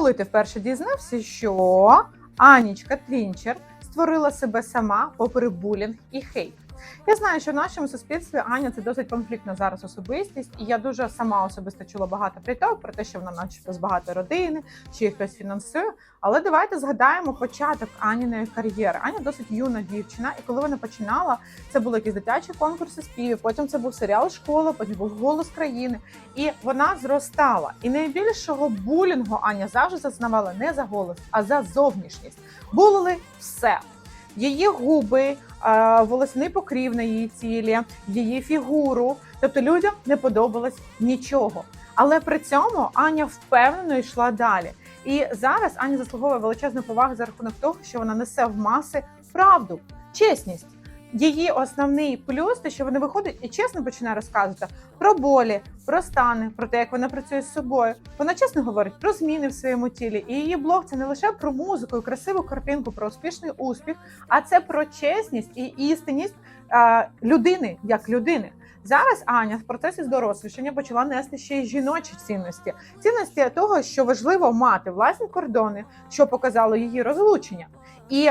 Коли ти вперше дізнався, що Анічка Трінчер створила себе сама попри булінг і хейт. Я знаю, що в нашому суспільстві Аня це досить конфліктна зараз особистість, і я дуже сама особисто чула багато пліток про те, що вона, начебто, з багатої родини, чи хтось фінансує. Але давайте згадаємо початок Аніної кар'єри. Аня досить юна дівчина, і коли вона починала, це були якісь дитячі конкурси співів. Потім це був серіал Школа, потім був голос країни. І вона зростала. І найбільшого булінгу Аня завжди зазнавала не за голос, а за зовнішність. Булили все. Її губи, волосний покрів на її тілі, її фігуру. Тобто людям не подобалось нічого. Але при цьому Аня впевнено йшла далі. І зараз Аня заслуговує величезну повагу за рахунок того, що вона несе в маси правду, чесність. Її основний плюс, те, що вона виходить і чесно починає розказувати про болі, про стани, про те, як вона працює з собою. Вона чесно говорить про зміни в своєму тілі. І її блог це не лише про музику і красиву картинку, про успішний успіх, а це про чесність і істинність е, людини як людини. Зараз Аня в процесі здорослішання почала нести ще й жіночі цінності, цінності того, що важливо мати власні кордони, що показало її розлучення. І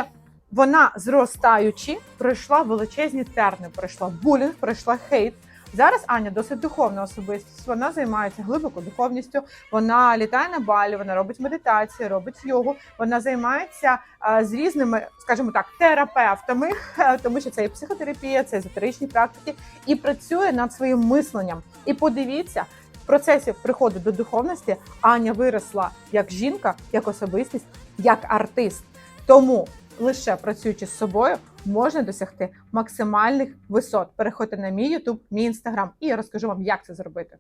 вона, зростаючи, пройшла величезні терни, пройшла булінг, пройшла хейт. Зараз Аня досить духовна особистість. Вона займається глибоко духовністю. Вона літає на балі, вона робить медитації, робить йогу. Вона займається е, з різними, скажімо так, терапевтами, е, тому що це і психотерапія, це езотеричні практики, і працює над своїм мисленням. І подивіться. В процесі приходу до духовності Аня виросла як жінка, як особистість, як артист. Тому лише працюючи з собою можна досягти максимальних висот. Переходьте на мій YouTube, мій інстаграм, і я розкажу вам, як це зробити.